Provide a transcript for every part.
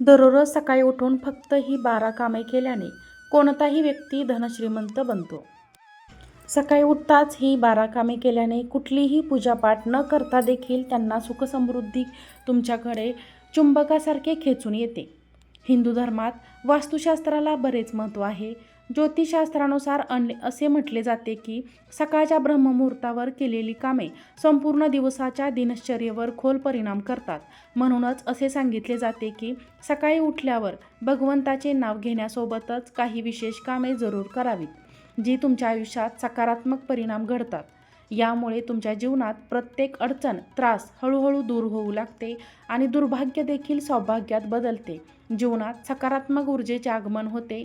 दररोज सकाळी उठून फक्त ही बारा कामे केल्याने कोणताही व्यक्ती धनश्रीमंत बनतो. सकाळी उठताच ही बारा कामे केल्याने कुठलीही पूजापाठ न करता देखील त्यांना सुखसमृद्धी तुमच्याकडे चुंबकासारखे खेचून येते. हिंदू धर्मात वास्तुशास्त्राला बरेच महत्त्व आहे. ज्योतिषशास्त्रानुसार अन असे म्हटले जाते की सकाळच्या ब्रह्ममुहूर्तावर केलेली कामे संपूर्ण दिवसाच्या दिनश्चर्येवर खोल परिणाम करतात. म्हणूनच असे सांगितले जाते की सकाळी उठल्यावर भगवंताचे नाव घेण्यासोबतच काही विशेष कामे जरूर करावीत जी तुमच्या आयुष्यात सकारात्मक परिणाम घडतात. यामुळे तुमच्या जीवनात प्रत्येक अडचण त्रास हळूहळू दूर होऊ लागते आणि दुर्भाग्य देखील सौभाग्यात बदलते. जीवनात सकारात्मक ऊर्जेचे आगमन होते.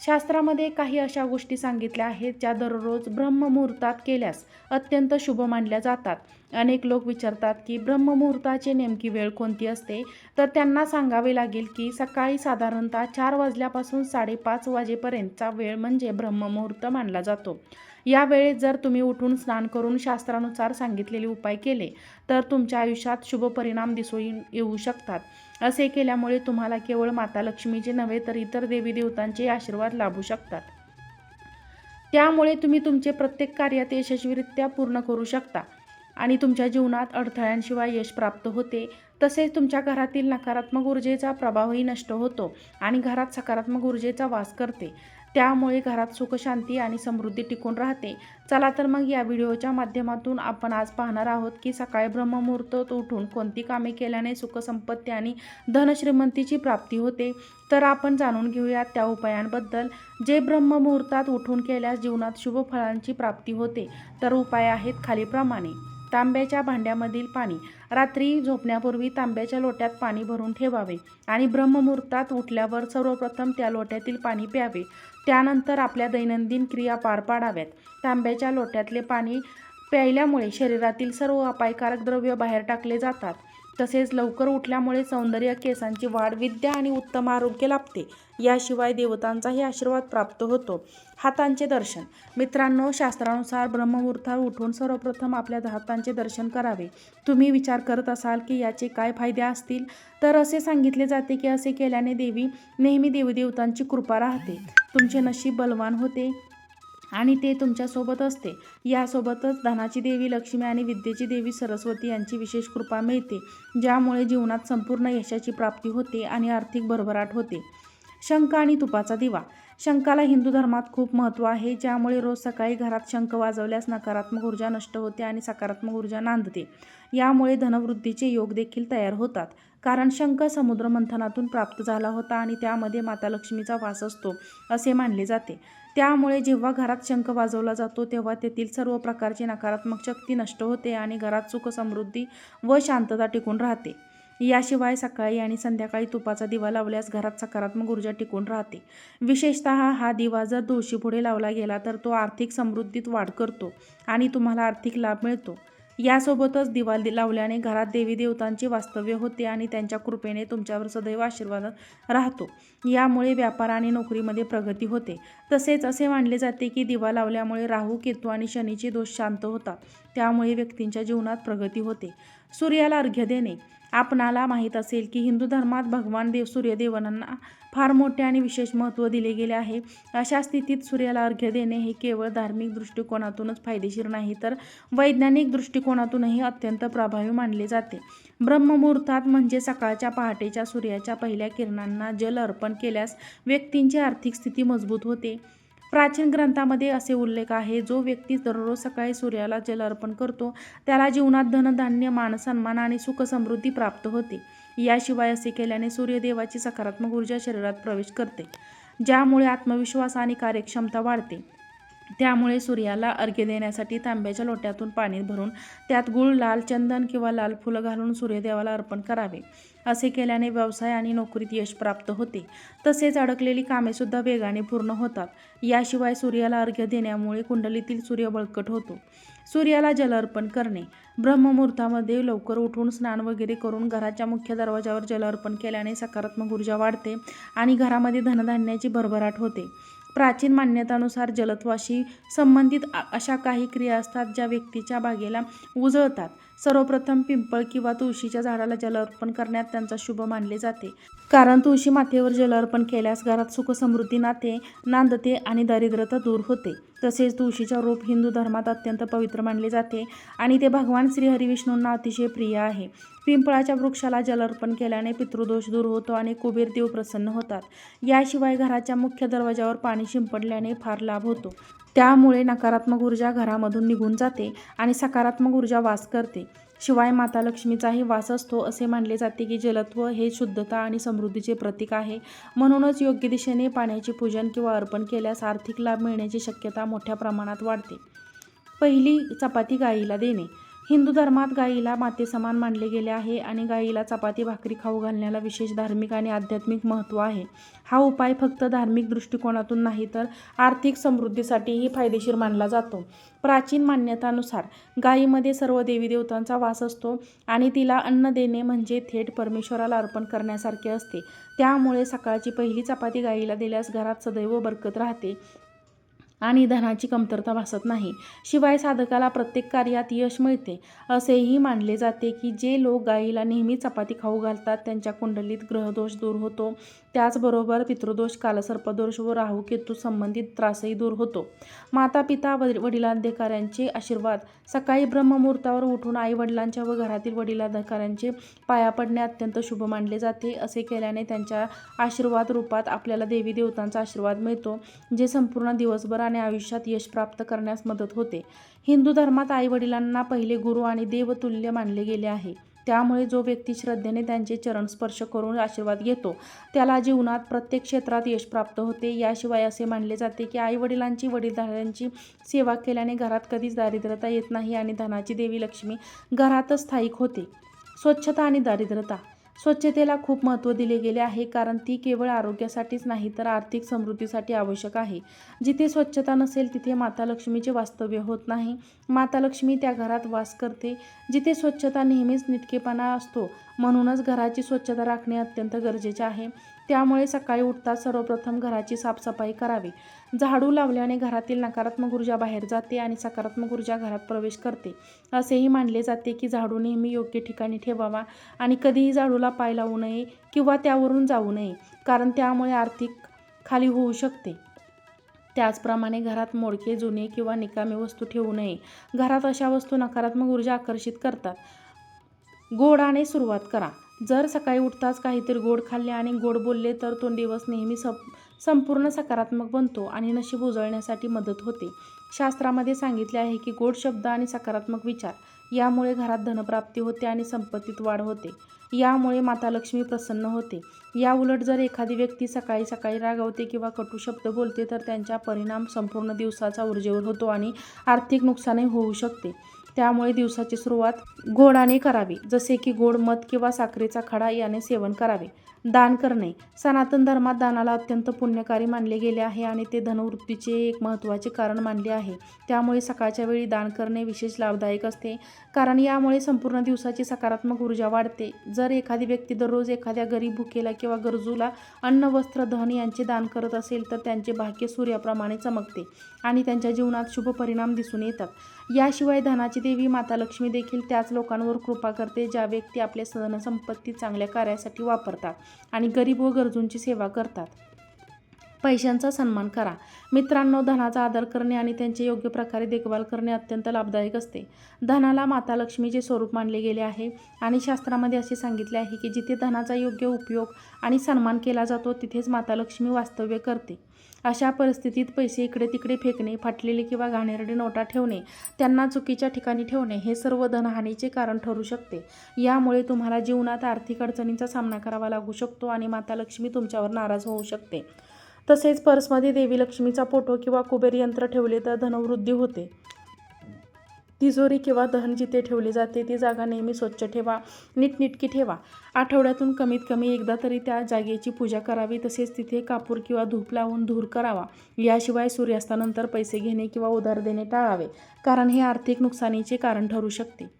शास्त्रामध्ये काही अशा गोष्टी सांगितल्या आहेत ज्या दररोज ब्रह्ममुहूर्तात केल्यास अत्यंत शुभ मानल्या जातात. अनेक लोक विचारतात की ब्रह्ममुहूर्ताची नेमकी वेळ कोणती असते? तर त्यांना सांगावे लागेल की सकाळी साधारणतः चार वाजल्यापासून साडेपाच वाजेपर्यंतचा वेळ म्हणजे ब्रह्ममुहूर्त मानला जातो. या वेळेत जर तुम्ही उठून स्नान करून शास्त्रानुसार सांगितलेले उपाय केले तर तुमच्या आयुष्यात शुभ परिणाम दिसून येऊ शकतात. असे केल्यामुळे तुम्हाला केवळ माता लक्ष्मीचे नव्हे तर इतर देवी देवतांचे आशीर्वाद लाभू शकतात. त्यामुळे तुम्ही तुमचे प्रत्येक कार्यात यशस्वीरित्या पूर्ण करू शकता आणि तुमच्या जीवनात अडथळ्यांशिवाय यश प्राप्त होते. तसेच तुमच्या घरातील नकारात्मक ऊर्जेचा प्रभावही नष्ट होतो आणि घरात सकारात्मक ऊर्जेचा वास करते. त्यामुळे घरात सुखशांती आणि समृद्धी टिकून राहते. चला तर मग या व्हिडिओच्या माध्यमातून आपण आज पाहणार आहोत की सकाळी ब्रह्ममुहूर्तात उठून कोणती कामे केल्याने सुखसंपत्ती आणि धनश्रीमंतीची प्राप्ती होते? तर आपण जाणून घेऊयात त्या उपायांबद्दल. जे ब्रह्ममुहूर्तात उठून केल्यास जीवनात शुभ फळांची प्राप्ती होते तर उपाय आहेत खालीप्रमाणे तांब्याच्या भांड्यामधील पाणी. रात्री झोपण्यापूर्वी तांब्याच्या लोट्यात पाणी भरून ठेवावे आणि ब्रह्ममुहूर्तात उठल्यावर सर्वप्रथम त्या लोट्यातील पाणी प्यावे. त्यानंतर आपल्या दैनंदिन क्रिया पार पाडाव्यात. तांब्याच्या लोट्यातले पाणी प्यायल्यामुळे शरीरातील सर्व अपायकारक द्रव्य बाहेर टाकले जातात. तसेच लवकर उठल्यामुळे सौंदर्य केसांची वाढ विद्या आणि उत्तम आरोग्य लाभते. याशिवाय देवतांचाही आशीर्वाद प्राप्त होतो. हातांचे दर्शन. मित्रांनो शास्त्रानुसार ब्रह्ममुहूर्तावर उठून सर्वप्रथम आपल्या हातांचे दर्शन करावे. तुम्ही विचार करत असाल की याचे काय फायदे असतील? तर असे सांगितले जाते की असे केल्याने देवी नेहमी देवदेवतांची कृपा राहते. तुमचे नशीब बलवान होते. आणि ते तुमच्यासोबत असते. यासोबतच धनाची देवी लक्ष्मी आणि विद्येची देवी सरस्वती यांची विशेष कृपा मिळते ज्यामुळे जीवनात संपूर्ण यशाची प्राप्ती होते आणि आर्थिक भरभराट होते. शंख आणि तुपाचा दिवा. शंखाला हिंदू धर्मात खूप महत्त्व आहे ज्यामुळे रोज सकाळी घरात शंख वाजवल्यास नकारात्मक ऊर्जा नष्ट होते आणि सकारात्मक ऊर्जा नांदते. यामुळे धनवृद्धीचे योग देखील तयार होतात. कारण शंख समुद्र मंथनातून प्राप्त झाला होता आणि त्यामध्ये माता लक्ष्मीचा वास असतो असे मानले जाते. त्यामुळे जेव्हा घरात शंख वाजवला जातो तेव्हा तेथील सर्व प्रकारची नकारात्मक शक्ती नष्ट होते आणि घरात सुख समृद्धी व शांतता टिकून राहते. याशिवाय सकाळी आणि संध्याकाळी तुपाचा दिवा लावल्यास घरात सकारात्मक ऊर्जा टिकून राहते. विशेषतः हा दिवा जर तुळशीपुढे लावला गेला तर तो आर्थिक समृद्धीत वाढ करतो आणि तुम्हाला आर्थिक लाभ मिळतो. यासोबतच दिवा लावल्याने घरात देवी देवतांची वास्तव्य होते आणि त्यांच्या कृपेने तुमच्यावर सदैव आशीर्वाद राहतो. यामुळे व्यापार आणि नोकरीमध्ये प्रगती होते. तसेच असे मानले जाते की दिवा लावल्यामुळे राहू केतू आणि शनीचे दोष शांत होतात. त्यामुळे व्यक्तींच्या जीवनात प्रगती होते. सूर्याला अर्घ्य देणे. आपणाला माहीत असेल की हिंदू धर्मात भगवान देव सूर्यदेवांना फार मोठे आणि विशेष महत्त्व दिले गेले आहे. अशा स्थितीत सूर्याला अर्घ्य देणे हे केवळ धार्मिक दृष्टिकोनातूनच फायदेशीर नाही तर वैज्ञानिक दृष्टिकोनातूनही अत्यंत प्रभावी मानले जाते. ब्रह्ममुहूर्तात म्हणजे सकाळच्या पहाटेच्या सूर्याच्या पहिल्या किरणांना जल अर्पण केल्यास व्यक्तींची आर्थिक स्थिती मजबूत होते. प्राचीन ग्रंथामध्ये असे उल्लेख आहे जो व्यक्ती दररोज सकाळी सूर्याला जल अर्पण करतो त्याला जीवनात धनधान्य मानसन्मान आणि सुखसमृद्धी प्राप्त होते. याशिवाय असे केल्याने सूर्यदेवाची सकारात्मक ऊर्जा शरीरात प्रवेश करते ज्यामुळे आत्मविश्वास आणि कार्यक्षमता वाढते. त्यामुळे सूर्याला अर्घ्य देण्यासाठी तांब्याच्या लोट्यातून पाणी भरून त्यात गुळ लाल चंदन किंवा लाल फुलं घालून सूर्यदेवाला अर्पण करावे. असे केल्याने व्यवसाय आणि नोकरीत यश प्राप्त होते. तसेच अडकलेली कामेसुद्धा वेगाने पूर्ण होतात. याशिवाय सूर्याला अर्घ्य देण्यामुळे कुंडलीतील सूर्य बळकट होतो. सूर्याला जल अर्पण करणे. ब्रह्ममुहूर्तामध्ये लवकर उठून स्नान वगैरे करून घराच्या मुख्य दरवाजावर जल अर्पण केल्याने सकारात्मक ऊर्जा वाढते आणि घरामध्ये धनधान्याची भरभराट होते. प्राचीन मान्यतानुसार जलत्वाशी संबंधित अशा काही क्रिया असतात ज्या व्यक्तीच्या बागेला उजळतात. सर्वप्रथम पिंपळ किंवा तुळशीच्या झाडाला जल अर्पण करण्यात त्यांचा शुभ मानले जाते. कारण तुळशी मातेवर जल अर्पण केल्यास घरात सुख समृद्धी नाते नांदते आणि दारिद्र्यता दूर होते. तसेच तुळशीच्या रोप हिंदू धर्मात अत्यंत पवित्र मानले जाते आणि ते भगवान श्री हरिविष्णूंना अतिशय प्रिय आहे. पिंपळाच्या वृक्षाला जल अर्पण केल्याने पितृदोष दूर होतो आणि कुबेर देव प्रसन्न होतात. याशिवाय घराच्या मुख्य दरवाजावर पाणी शिंपडल्याने फार लाभ होतो. त्यामुळे नकारात्मक ऊर्जा घरामधून निघून जाते आणि सकारात्मक ऊर्जा वास करते. शिवाय माता लक्ष्मीचाही वास असतो असे मानले जाते की जलत्व हे शुद्धता आणि समृद्धीचे प्रतीक आहे. म्हणूनच योग्य दिशेने पाण्याचे पूजन किंवा अर्पण केल्यास आर्थिक लाभ मिळण्याची शक्यता मोठ्या प्रमाणात वाढते. पहिली चपाती गाईला देणे. हिंदू धर्मात गाईला मातेसमान मानले गेले आहे आणि गाईला चपाती भाकरी खाऊ घालण्याला विशेष धार्मिक आणि आध्यात्मिक महत्त्व आहे. हा उपाय फक्त धार्मिक दृष्टिकोनातून नाही तर आर्थिक समृद्धीसाठीही फायदेशीर मानला जातो. प्राचीन मान्यतानुसार गायीमध्ये सर्व देवी देवतांचा वास असतो आणि तिला अन्न देणे म्हणजे थेट परमेश्वराला अर्पण करण्यासारखे असते. त्यामुळे सकाळची पहिली चपाती गायीला दिल्यास घरात सदैव बरकत राहते. आणि धनाची कमतरता भासत नाही. शिवाय साधकाला प्रत्येक कार्यात यश मिळते. असेही मानले जाते की जे लोक गायीला नेहमी चपाती खाऊ घालतात त्यांच्या कुंडलीत ग्रहदोष दूर होतो. त्याचबरोबर पितृदोष कालसर्पदोष व राहू केतू संबंधित त्रासही दूर होतो. माता पिता व वडिलाधिकाऱ्यांचे आशीर्वाद. सकाळी ब्रह्ममुहूर्तावर उठून आई वडिलांच्या व घरातील वडिलाधिकाऱ्यांचे पाया पडणे अत्यंत शुभ मानले जाते. असे केल्याने त्यांच्या आशीर्वाद रूपात आपल्याला देवी देवतांचा आशीर्वाद मिळतो जे संपूर्ण दिवसभर आणि आयुष्यात यश प्राप्त करण्यास मदत होते. हिंदू धर्मात आई वडिलांना पहिले गुरु आणि देवतुल्य मानले गेले आहे. त्यामुळे जो व्यक्ती श्रद्धेने त्यांचे चरण स्पर्श करून आशीर्वाद घेतो त्याला जीवनात प्रत्येक क्षेत्रात यश प्राप्त होते. याशिवाय असे मानले जाते की आई वडिलांची वडीलधाऱ्यांची सेवा केल्याने घरात कधीच दारिद्र्यता येत नाही आणि धनाची देवी लक्ष्मी घरातच स्थायिक होते. स्वच्छता आणि दारिद्र्यता स्वच्छतेला खूप महत्त्व दिले गेले आहे कारण ती केवळ आरोग्यासाठीच नाही तर आर्थिक समृद्धीसाठी आवश्यक आहे. जिथे स्वच्छता नसेल तिथे माता लक्ष्मीचे वास्तव्य होत नाही. माता लक्ष्मी त्या घरात वास करते जिथे स्वच्छता नेहमीच निटकेपणा असतो. म्हणूनच घराची स्वच्छता राखणे अत्यंत गरजेचे आहे. त्यामुळे सकाळी उठता सर्वप्रथम घराची साफसफाई करावी. झाडू लावल्याने घरातील नकारात्मक ऊर्जा बाहेर जाते आणि सकारात्मक ऊर्जा घरात प्रवेश करते. असेही मानले जाते की झाडू नेहमी योग्य ठिकाणी ठेवावा आणि कधीही झाडूला पाय लावू नये किंवा त्यावरून जाऊ नये कारण त्यामुळे आर्थिक खाली होऊ शकते. त्याचप्रमाणे घरात मोडके जुने किंवा निकामी वस्तू ठेवू नये. घरात अशा वस्तू नकारात्मक ऊर्जा आकर्षित करतात. गोडाने सुरुवात करा. जर सकाळी उठताच काहीतरी गोड खाल्ले आणि गोड बोलले तर तो दिवस नेहमी सप संपूर्ण सकारात्मक बनतो आणि नशीब उजळण्यासाठी मदत होते. शास्त्रामध्ये सांगितले आहे की गोड शब्द आणि सकारात्मक विचार यामुळे घरात धनप्राप्ती होते आणि संपत्तीत वाढ होते. यामुळे माता लक्ष्मी प्रसन्न होते. या उलट जर एखादी व्यक्ती सकाळी सकाळी रागवते किंवा कटू शब्द बोलते तर त्यांचा परिणाम संपूर्ण दिवसाचा ऊर्जेवर होतो आणि आर्थिक नुकसानही होऊ शकते. त्यामुळे दिवसाची सुरुवात गोडाने करावी. जसे की गोड मध किंवा साखरेचा खडा याने सेवन करावे. दान करणे. सनातन धर्मात दानाला अत्यंत पुण्यकारी मानले गेले आहे आणि ते धनवृत्तीचे एक महत्त्वाचे कारण मानले आहे. त्यामुळे सकाळच्या वेळी दान करणे विशेष लाभदायक असते. कारण यामुळे संपूर्ण दिवसाची सकारात्मक ऊर्जा वाढते. जर एखादी व्यक्ती दररोज एखाद्या गरीब भुकेला किंवा गरजूला अन्न वस्त्र धन यांचे दान करत असेल तर त्यांचे भाग्य सूर्याप्रमाणे चमकते आणि त्यांच्या जीवनात शुभ परिणाम दिसून येतात. याशिवाय धनाची देवी माता लक्ष्मी देखील त्याच लोकांवर कृपा करते ज्या व्यक्ती आपल्या धनसंपत्ती चांगल्या कार्यासाठी वापरतात आणि गरीब व गरजूंची सेवा करतात. पैशांचा सन्मान करा. मित्रांनो धनाचा आदर करणे आणि त्यांचे योग्य प्रकारे देखभाल करणे अत्यंत लाभदायक असते. धनाला माता लक्ष्मीचे स्वरूप मानले गेले आहे आणि शास्त्रामध्ये असे सांगितले आहे की जिथे धनाचा योग्य उपयोग आणि सन्मान केला जातो तिथेच माता लक्ष्मी वास्तव्य करते. अशा परिस्थितीत पैसे इकडे तिकडे फेकणे फाटलेले किंवा घाणेरडे नोटा ठेवणे त्यांना चुकीच्या ठिकाणी ठेवणे हे सर्व धनहानीचे कारण ठरू शकते. यामुळे तुम्हाला जीवनात आर्थिक अडचणींचा सामना करावा लागू शकतो आणि माता लक्ष्मी तुमच्यावर नाराज होऊ शकते. तसेच पर्समध्ये देवी लक्ष्मीचा फोटो किंवा कुबेर यंत्र ठेवले तर धनवृद्धी होते. तिजोरी किंवा दहन जिथे ठेवली जाते ती जागा नेहमी स्वच्छ ठेवा नीटनिटकी ठेवा. आठवड्यातून कमीत कमी एकदा तरी त्या जागेची पूजा करावी तसेच तिथे कापूर किंवा धूप लावून धूर करावा. याशिवाय सूर्यास्तानंतर पैसे घेणे किंवा उधार देणे टाळावे कारण हे आर्थिक नुकसानीचे कारण ठरू शकते.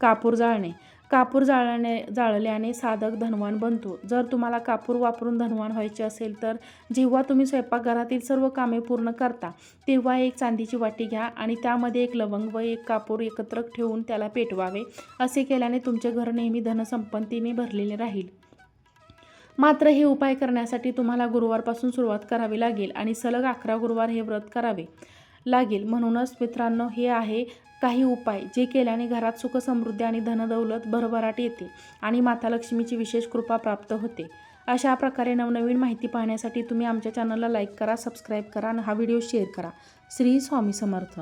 कापूर जाळणे कापूर जाळणे जाळल्याने साधक धनवान बनतो. जर तुम्हाला कापूर वापरून धनवान व्हायचे असेल तर जेव्हा तुम्ही स्वयंपाकघरातील सर्व कामे पूर्ण करता तेव्हा एक चांदीची वाटी घ्या आणि त्यामध्ये एक लवंग व एक कापूर एकत्र ठेवून त्याला पेटवावे. असे केल्याने तुमचे घर नेहमी धनसंपत्तीने भरलेले राहील. मात्र हे उपाय करण्यासाठी तुम्हाला गुरुवारपासून सुरुवात करावी लागेल आणि सलग अकरा गुरुवार हे व्रत करावे. लागेल. म्हणूनच मित्रांनो हे आहे काही उपाय जे केल्याने घरात सुख समृद्धी आणि धनदौलत भरभराट येते आणि माता लक्ष्मीची विशेष कृपा प्राप्त होते. अशा प्रकारे नवनवीन माहिती पाहण्यासाठी तुम्ही आमच्या चॅनलला लाईक करा सबस्क्राईब करा आणि हा व्हिडिओ शेअर करा. श्री स्वामी समर्थ.